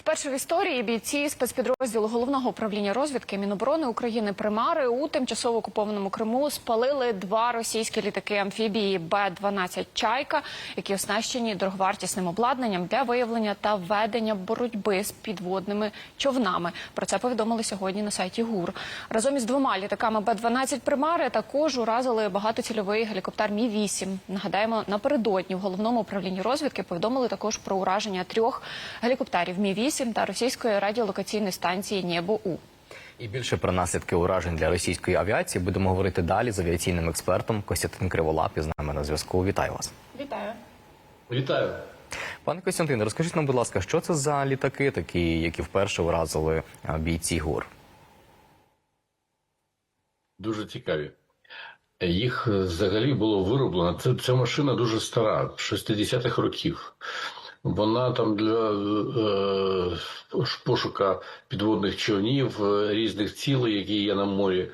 Вперше в історії бійці спецпідрозділу головного управління розвідки Міноборони України Примари у тимчасово окупованому Криму спалили два російські літаки амфібії Б-12 Чайка, які оснащені дороговартісним обладнанням для виявлення та ведення боротьби з підводними човнами. Про це повідомили сьогодні на сайті ГУР. Разом із двома літаками Б-12 Примари також уразили багатоцільовий гелікоптер Мі 8 Нагадаємо, напередодні в головному управлінні розвідки повідомили також про ураження трьох гелікоптерів Мі 8 та російської радіолокаційної станції Небо У. І більше про наслідки уражень для російської авіації будемо говорити далі з авіаційним експертом Костянтин Криволап із нами на зв'язку. Вітаю вас, Вітаю. Вітаю. пане Костянтине. Розкажіть нам, будь ласка, що це за літаки, такі, які вперше вразили бійці ГУР? Дуже цікаві. Їх взагалі було вироблено. Це, ця машина дуже стара, 60-х років. Вона там для е, пошука підводних човнів, е, різних цілей, які є на морі,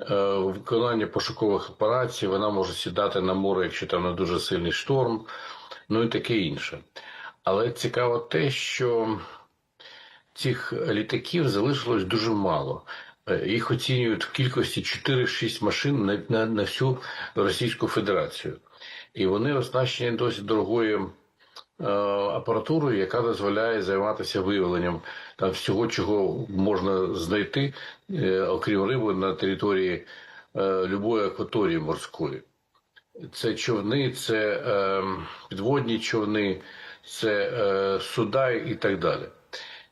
е, виконання пошукових операцій. Вона може сідати на море, якщо там не дуже сильний шторм, ну і таке інше. Але цікаво те, що цих літаків залишилось дуже мало. Е, Їх оцінюють в кількості 4-6 машин на, на, на всю Російську Федерацію. І вони оснащені досить дорогою е, апаратурою, яка дозволяє займатися виявленням там всього, чого можна знайти, е, окрім риби, на території е, любої акваторії морської. Це човни, це е, підводні човни, це е, суда і так далі.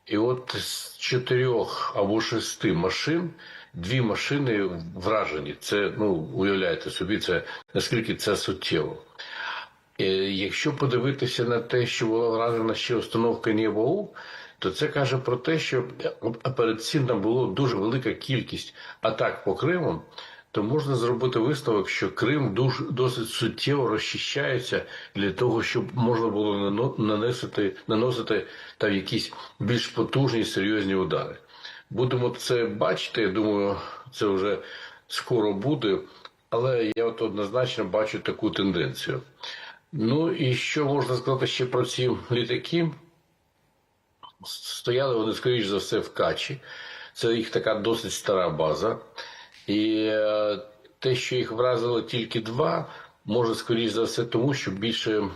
І от з чотирьох або шести машин дві машини вражені. Це ну уявляєте собі, це наскільки це суттєво. Е, Якщо подивитися на те, що була вражена ще установка НІБОУ, то це каже про те, що е, там було дуже велика кількість атак по Криму, то можна зробити висновок, що Крим дуже досить суттєво розчищається для того, щоб можна було нано- наносити, наносити там якісь більш потужні серйозні удари. Будемо це бачити. Я думаю, це вже скоро буде, але я от однозначно бачу таку тенденцію. Ну і що можна сказати ще про ці літаки? Стояли вони, скоріш за все, в Качі. Це їх така досить стара база. І е, те, що їх вразило тільки два, може, скоріш за все, тому що більше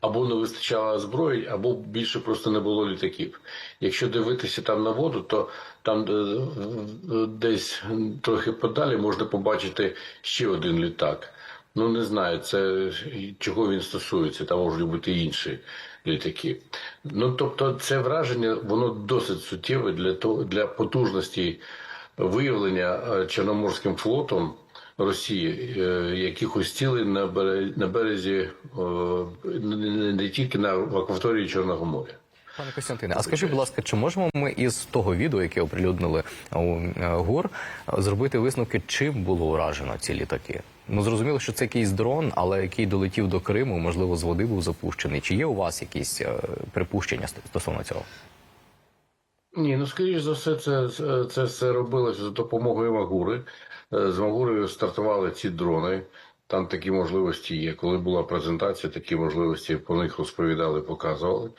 або не вистачало зброї, або більше просто не було літаків. Якщо дивитися там на воду, то там е, е, десь трохи подалі можна побачити ще один літак. Ну не знаю, це чого він стосується, там можуть бути інші літаки. Ну тобто, це враження воно досить суттєве для того для потужності виявлення е, Чорноморським флотом Росії е, якихось цілей на березі, на березі е, не, не- тільки на акваторії Чорного моря. Пане Костянтине, а скажіть, будь ласка, чи можемо ми із того відео, яке оприлюднили у е, ГУР, е, зробити висновки, чим було уражено ці літаки? Ну зрозуміло, що це якийсь дрон, але який долетів до Криму, можливо, з води був запущений. Чи є у вас якісь е, припущення стосовно цього? Ні, ну скоріш за все, це, це, це все робилося за допомогою Магури. Е, З Магурою стартували ці дрони. Там такі можливості є. Коли була презентація, такі можливості по них розповідали, показували.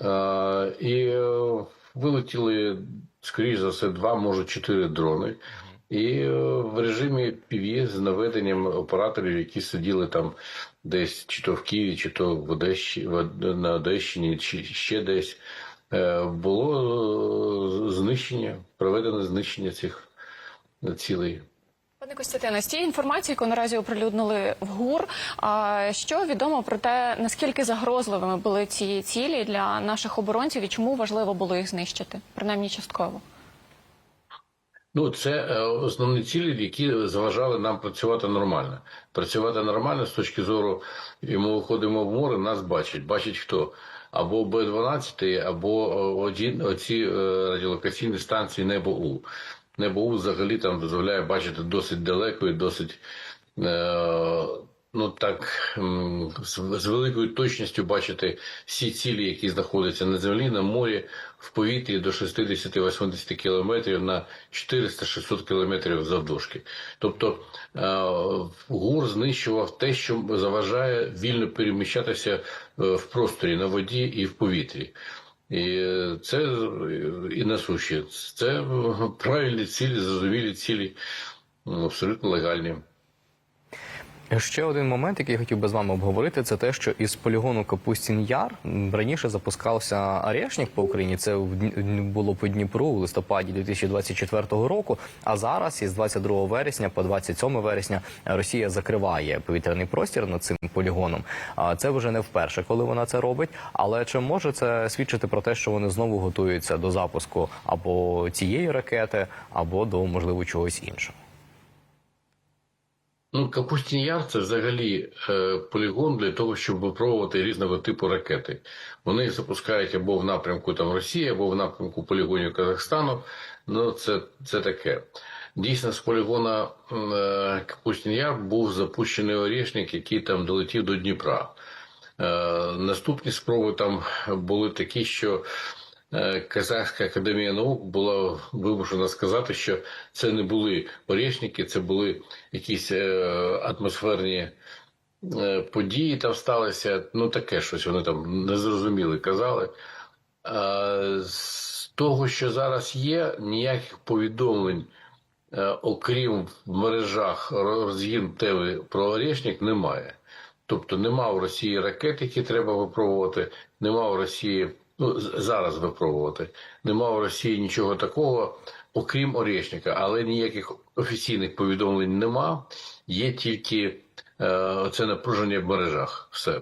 Е, і е, вилетіли, скоріш за все, два, може чотири дрони. І е, в режимі PV з наведенням операторів, які сиділи там десь чи то в Києві, чи то в Одещі, в на Одещині, чи ще десь, було знищення, проведено знищення цих цілей. Пане Костянтине, з тієї інформації, яку наразі оприлюднили в ГУР, що відомо про те, наскільки загрозливими були ці цілі для наших оборонців і чому важливо було їх знищити, принаймні частково? Ну, це е, основні цілі, які заважали нам працювати нормально. Працювати нормально з точки зору, і ми виходимо в море, нас бачать. Бачить хто? Або Б-12, або е, оці е, радіолокаційні станції Небо У. Небо взагалі там дозволяє бачити досить далеко і досить. Е, Ну так з, з великою точністю бачити всі цілі, які знаходяться на землі, на морі, в повітрі до 60-80 кілометрів на 400-600 кілометрів завдовжки. Тобто е, ГУР знищував те, що заважає вільно переміщатися е, в просторі на воді і в повітрі. І це і на суші. Це правильні цілі, зрозумілі цілі, абсолютно легальні. Ще один момент, який я хотів би з вами обговорити, це те, що із полігону Капустін Яр раніше запускався Орешник по Україні. Це було по Дніпру у листопаді 2024 року. А зараз, із 22 вересня по 27 вересня, Росія закриває повітряний простір над цим полігоном. Це вже не вперше, коли вона це робить. Але чи може це свідчити про те, що вони знову готуються до запуску або цієї ракети, або до можливо чогось іншого? Ну, Капустін Яр це взагалі е, полігон для того, щоб випробувати різного типу ракети. Вони запускають або в напрямку там Росії, або в напрямку полігонів Казахстану. Ну, це, це таке. Дійсно, з полігона е, Капустін Яр був запущений орішник, який там долетів до Дніпра. Е, наступні спроби там були такі, що Казахська академія наук була вимушена сказати, що це не були орішники, це були якісь е, атмосферні е, події там сталися. Ну таке щось вони там незрозуміле казали. З того, що зараз є, ніяких повідомлень, е, окрім в мережах розгін теми про Орешник, немає. Тобто нема в Росії ракет, які треба випробувати, нема в Росії, ну зараз випробувати, нема в Росії нічого такого, окрім Орешника, але ніяких офіційних повідомлень нема. Є тільки е, це напруження в мережах. Все.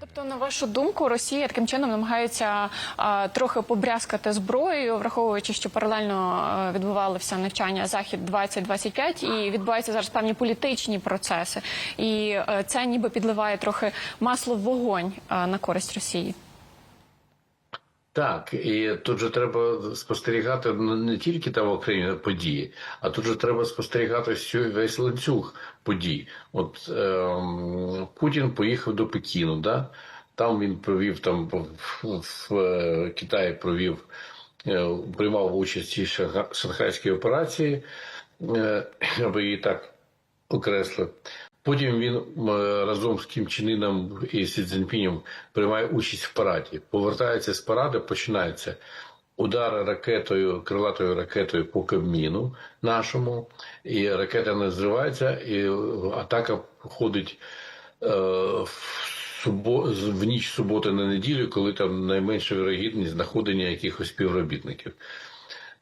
Тобто, на вашу думку, Росія таким чином намагається а, трохи побрязкати зброєю, враховуючи, що паралельно а, відбувалося навчання Захід 2025 і відбуваються зараз певні політичні процеси, і е, це ніби підливає трохи масло в вогонь а, на користь Росії. Так, і тут же треба спостерігати не тільки там окремі події, а тут же треба спостерігати всю весь ланцюг подій. От ем, Путін поїхав до Пекіну, да? там він провів там в, в, в е, Китаї провів, е, приймав участь у шанхайській операції, е, аби її так окреслив. Потім він разом з Кім Чен і Сі Цзіньпінем приймає участь в параді. Повертається з паради, починається удари ракетою, крилатою ракетою по Кабміну нашому, і ракета не зривається, і атака ходить е, в, субо, в ніч суботи на неділю, коли там найменша вірогідність знаходення якихось співробітників.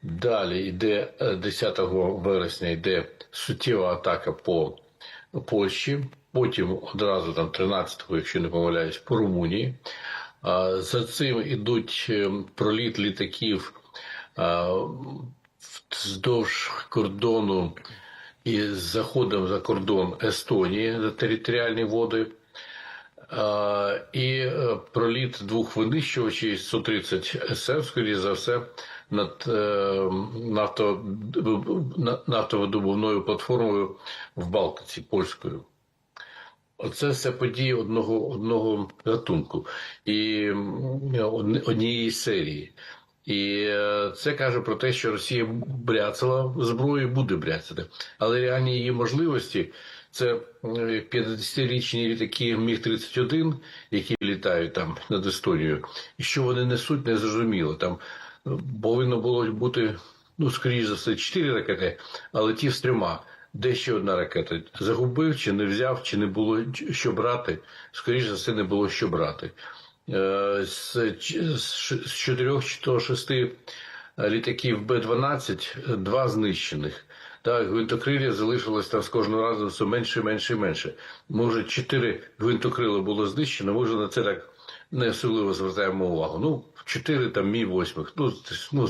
Далі йде е, 10 вересня йде суттєва атака по Польщі, потім одразу там 13-го, якщо не помиляюсь, по Румунії. За цим ідуть е, проліт літаків вздовж кордону і заходом за кордон Естонії за територіальні води. І е, проліт двох винищувачів 130 СФ, скоріше за все, над е, нафто, на- нафтовидобувною платформою в Балтиці польською. Оце все події одного, одного гатунку і однієї серії. І е, це каже про те, що Росія бряцала зброю, буде бряцати. Але реальні її можливості це е, 50-річні літаки Міг-31, які літають там над Естонією. І що вони несуть, не зрозуміло. Там е, повинно було бути, ну, скоріш за все, 4 ракети, але ті з трьома. Де ще одна ракета? Загубив, чи не взяв, чи не було що брати. Скоріше за все, не було що брати. Е, З чотирьох чи то шести літаків Б-12 два знищених. Так, гвинтокрилля залишилось там з кожного разу все менше, менше і менше. Може, чотири гвинтокрила було знищено, ми вже на це так не особливо звертаємо увагу. Ну, чотири там мі восьмих. Ну, ну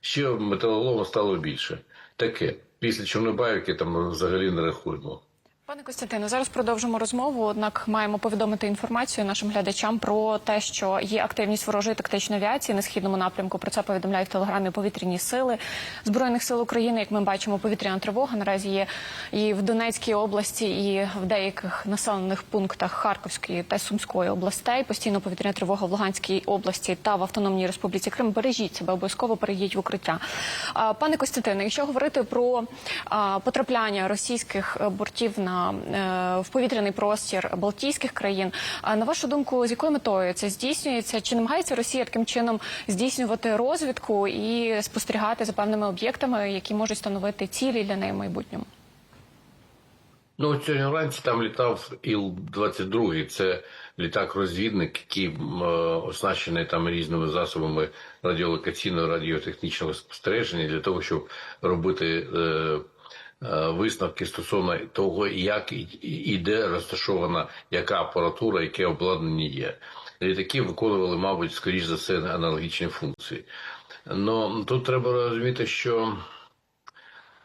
ще металолому стало більше. Таке. Після Чорнобаївки там взагалі не рахуємо. Пане Костянтине, зараз продовжимо розмову. Однак маємо повідомити інформацію нашим глядачам про те, що є активність ворожої тактичної авіації на східному напрямку. Про це повідомляють в телеграмі повітряні сили збройних сил України. Як ми бачимо, повітряна тривога наразі є і в Донецькій області, і в деяких населених пунктах Харківської та Сумської областей. Постійно повітряна тривога в Луганській області та в Автономній Республіці Крим. Бережіть себе, обов'язково перейдіть в укриття. Пане Костянтине, якщо говорити про потрапляння російських е, бортів на е, в повітряний простір Балтійських країн. А на вашу думку, з якою метою це здійснюється? Чи намагається Росія таким чином здійснювати розвідку і спостерігати за певними об'єктами, які можуть становити цілі для неї в майбутньому? Ну, от сьогодні вранці там літав Іл-22, це літак-розвідник, який е, оснащений там різними засобами радіолокаційного радіотехнічного спостереження для того, щоб робити е, висновки стосовно того, як і, де розташована яка апаратура, яке обладнання є. Літаки виконували, мабуть, скоріш за все, аналогічні функції. Ну тут треба розуміти, що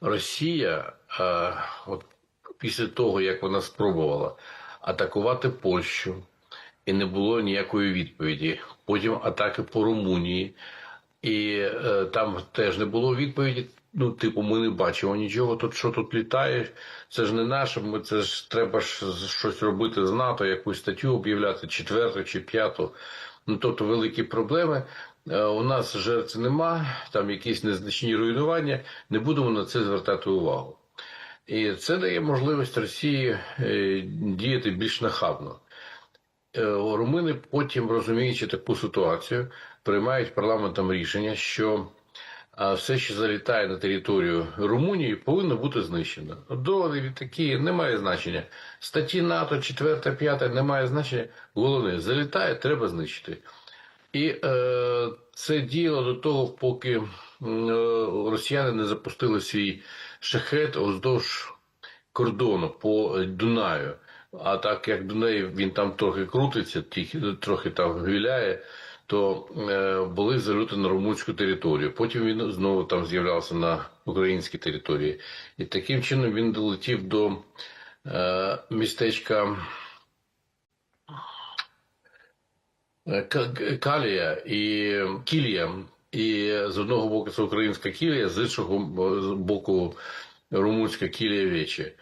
Росія, е, от після того, як вона спробувала атакувати Польщу, і не було ніякої відповіді. Потім атаки по Румунії, і е, там теж не було відповіді. Ну, типу, ми не бачимо нічого. Тут що тут літає, це ж не наше. Ми це ж треба ж щось робити з НАТО, якусь статтю об'являти, четверту чи п'яту. Ну тобто великі проблеми. Е, У нас жертв нема, там якісь незначні руйнування. Не будемо на це звертати увагу. І це дає можливість Росії е, діяти більш нахабно. Е, Румуни потім, розуміючи таку ситуацію, приймають парламентом рішення, що все, що залітає на територію Румунії, повинно бути знищено. Дрони, літаки не має значення. Статті НАТО, 4, 5 не має значення. Головне, залітає, треба знищити. І е, це діяло до того, поки е, росіяни не запустили свій шахет уздовж кордону по Дунаю. А так як Дунай він там трохи крутиться, трохи там гвіляє, то е, були зальоти на румунську територію. Потім він знову там з'являвся на українській території. І таким чином він долетів до е, містечка Е, Калія і Кілія. І з одного боку це українська кілія, з іншого боку румунська кілія Вечі.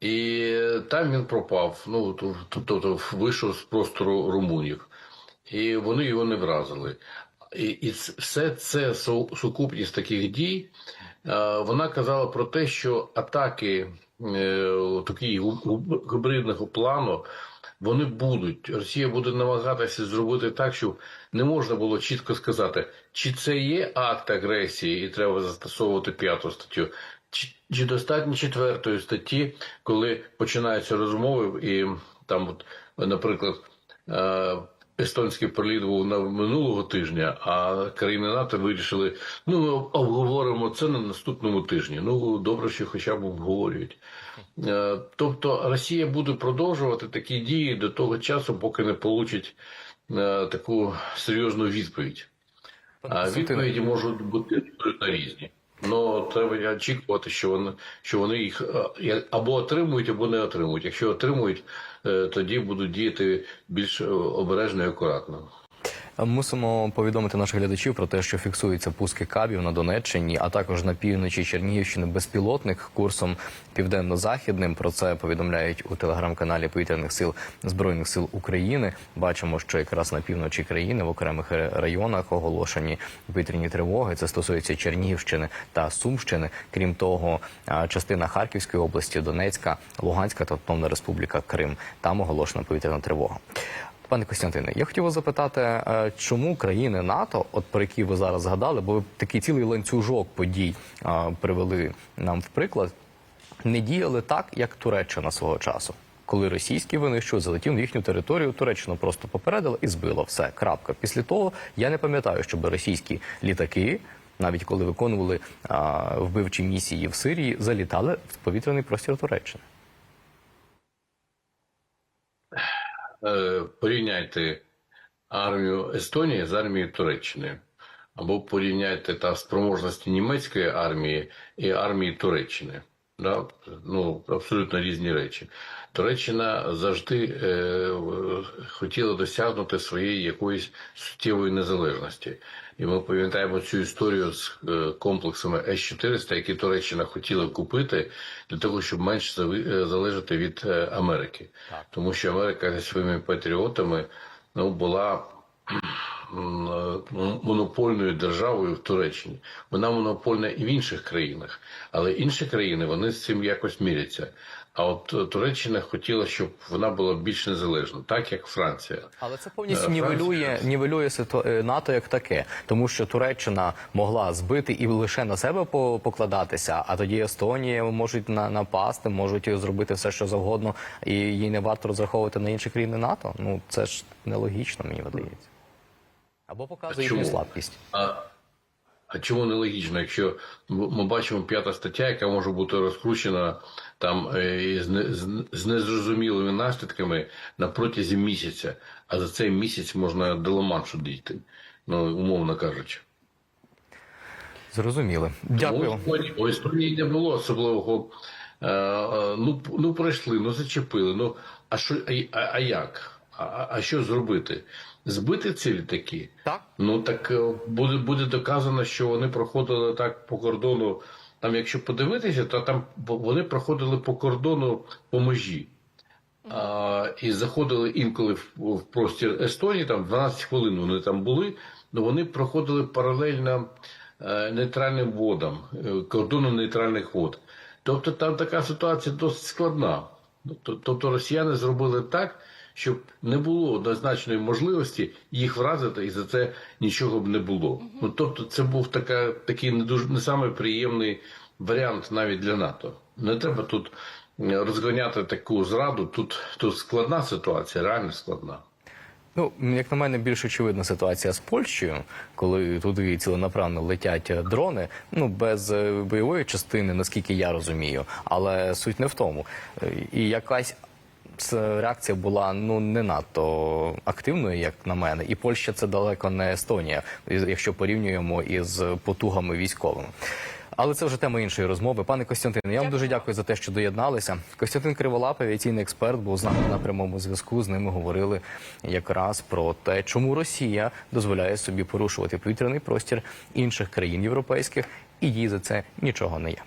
І там він пропав. Ну тобто вийшов з простору румунів, і вони його не вразили. І, і все це сукупність таких дій. е, Вона казала про те, що атаки е, гу- гібридного плану вони будуть. Росія буде намагатися зробити так, щоб не можна було чітко сказати, чи це є акт агресії, і треба застосовувати п'яту статтю, чи, чи достатньо четвертої статті, коли починаються розмови, і там, от, наприклад, е, естонський приліт був на минулого тижня, а країни НАТО вирішили, ну ми обговоримо це на наступному тижні. Ну добре, що хоча б обговорюють. Е, Тобто Росія буде продовжувати такі дії до того часу, поки не получить е, таку серйозну відповідь. А відповіді можуть бути абсолютно різні. Ну треба очікувати, що вони що вони їх е, або отримують, або не отримують. Якщо отримують, е, тоді будуть діяти більш е, обережно і акуратно. Мусимо повідомити наших глядачів про те, що фіксуються пуски кабів на Донеччині, а також на півночі Чернігівщини безпілотник курсом південно-західним. Про це повідомляють у телеграм-каналі повітряних сил збройних сил України. Бачимо, що якраз на півночі країни в окремих районах оголошені повітряні тривоги. Це стосується Чернігівщини та Сумщини. Крім того, частина Харківської області, Донецька, Луганська та Автономна Республіка Крим. Там оголошена повітряна тривога. Пане Костянтине, я хотів вас запитати, е, чому країни НАТО, от про які ви зараз згадали, бо ви такий цілий ланцюжок подій е, привели нам в приклад, не діяли так, як Туреччина свого часу. Коли російський винищувач залетів на їхню територію, Туреччина просто попередила і збила все. Крапка. Після того я не пам'ятаю, щоб російські літаки, навіть коли виконували а, вбивчі місії в Сирії, залітали в повітряний простір Туреччини. Е, порівняйте армію Естонії з армією Туреччини, або порівняйте та спроможності німецької армії і армії Туреччини. Да? Ну, абсолютно різні речі. Туреччина завжди е, хотіла досягнути своєї якоїсь суттєвої незалежності. І ми пам'ятаємо цю історію з е, комплексами С-400, які Туреччина хотіла купити для того, щоб менше залежати від е, Америки. Тому що Америка зі своїми патріотами ну, була е, монопольною державою в Туреччині. Вона монопольна і в інших країнах, але інші країни вони з цим якось міряться. А от Туреччина хотіла, щоб вона була більш незалежна, так як Франція. Але це повністю Е, нівелює, нівелює ситу- е, НАТО як таке, тому що Туреччина могла збити і лише на себе покладатися, а тоді Естонія можуть на- напасти, можуть зробити все, що завгодно, і їй не варто розраховувати на інші країни НАТО. Ну це ж нелогічно, мені видається. Або показує їхню слабкість. А, а чому нелогічно, якщо ми бачимо п'ята стаття, яка може бути розкручена там е, з, незрозумілими наслідками на протязі місяця, а за цей місяць можна до Ла-Маншу дійти, ну умовно кажучи. Зрозуміли. Дякую. У Естонії, у не було особливого. Е, е, ну, ну пройшли, ну зачепили. Ну а що, а, а, як? А- А, що зробити? Збити ці літаки? Так. Ну так буде, буде доказано, що вони проходили так по кордону. Там, якщо подивитися, то там вони проходили по кордону по межі. А, і заходили інколи в, в простір Естонії, там 12 хвилин вони там були, але вони проходили паралельно е, нейтральним водам, е, кордону нейтральних вод. Тобто там така ситуація досить складна. Тобто тобто росіяни зробили так, щоб не було однозначної можливості їх вразити, і за це нічого б не було. Ну тобто, це був така, такий не дуже не самий приємний варіант навіть для НАТО. Не треба тут е, розганяти таку зраду. Тут, тут складна ситуація, реально складна. Ну, як на мене, більш очевидна ситуація з Польщею, коли туди ціленаправно летять е, дрони, ну без е, бойової частини, наскільки я розумію, але суть не в тому. І якась реакція була ну не надто активною, як на мене, і Польща це далеко не Естонія, якщо порівнюємо із потугами військовими. Але це вже тема іншої розмови. Пане Костянтине, я вам дуже дякую за те, що доєдналися. Костянтин Криволап, авіаційний експерт, був з нами на прямому зв'язку. З ними говорили якраз про те, чому Росія дозволяє собі порушувати повітряний простір інших країн європейських, і їй за це нічого не є.